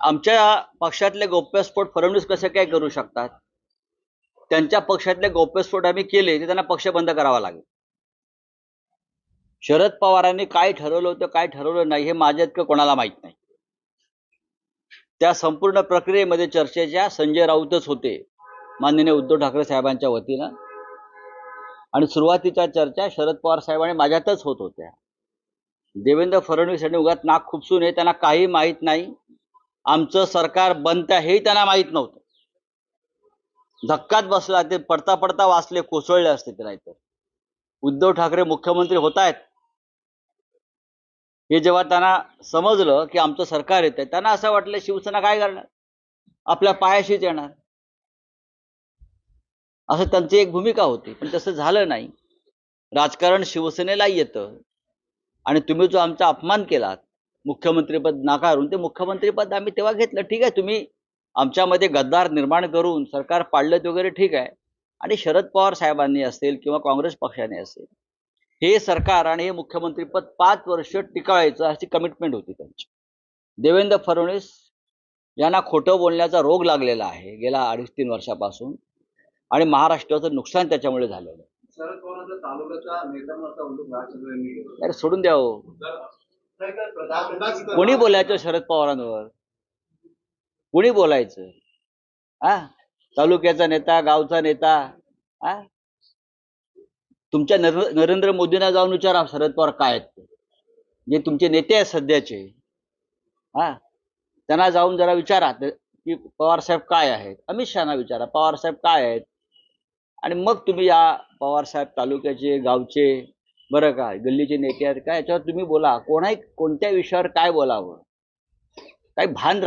आमच्या पक्षातले गौप्यस्फोट फडणवीस कसे काय करू शकतात? त्यांच्या पक्षातले गौप्यस्फोट आम्ही केले ते त्यांना पक्ष बंद करावा लागेल. शरद पवारांनी काय ठरवलं होतं काय ठरवलं नाही हे माझ्या इतकं कोणाला माहीत नाही. त्या संपूर्ण प्रक्रियेमध्ये चर्चेच्या संजय राऊतच होते माननीय उद्धव ठाकरे साहेबांच्या वतीनं. आणि सुरुवातीच्या चर्चा शरद पवार साहेबांनी माझ्यातच होत होत्या. देवेंद्र फडणवीस यांनी उगात नाक खुपसून हे त्यांना काही माहीत नाही. आमचं सरकार बनतं हे त्यांना माहीत नव्हतं. धक्कात बसला ते पडता पडता वाचले कोसळले असते ते नाहीतर. उद्धव ठाकरे मुख्यमंत्री होत आहेत हे जेव्हा त्यांना समजलं की आमचं सरकार येत आहे त्यांना असं वाटलं शिवसेना काय करणार? आपल्या पायाशीच येणार. असं त्यांची एक भूमिका होती पण तसं झालं नाही. राजकारण शिवसेनेला येतं. आणि तुम्ही जो आमचा अपमान केलात मुख्यमंत्रीपद नाकारून ते मुख्यमंत्रीपद आम्ही तेव्हा घेतलं. ठीक आहे तुम्ही आमच्यामध्ये गद्दार निर्माण करून सरकार पाडलं वगैरे ठीक आहे. आणि शरद पवार साहेबांनी असेल किंवा काँग्रेस पक्षाने असेल हे सरकार आणि हे मुख्यमंत्रीपद पाच वर्ष टिकावायचं अशी कमिटमेंट होती त्यांची. देवेंद्र फडणवीस यांना खोटं बोलण्याचा रोग लागलेला आहे गेल्या अडीच तीन वर्षापासून. आणि महाराष्ट्राचं नुकसान त्याच्यामुळे झालेलं आहे. शरद पवारांचा तालुक्याचा सोडून द्या कोणी बोलायचं शरद पवारांवर? कोणी बोलायचं? हा तालुक्याचा नेता गावचा नेता हा तुमच्या नर- नरेंद्र मोदींना जाऊन विचारा शरद पवार काय आहेत. जे तुमचे नेते आहेत सध्याचे. हा त्यांना जाऊन जरा विचारा की पवार साहेब काय आहेत? अमित शहाना विचारा पवार साहेब काय आहेत? आणि मग तुम्ही या पवार साहेब तालुक्याचे गावचे बरं का गल्लीचे नेते आहेत काय याच्यावर तुम्ही बोला. कोणाही कोणत्या विषयावर काय बोलावं? काही भान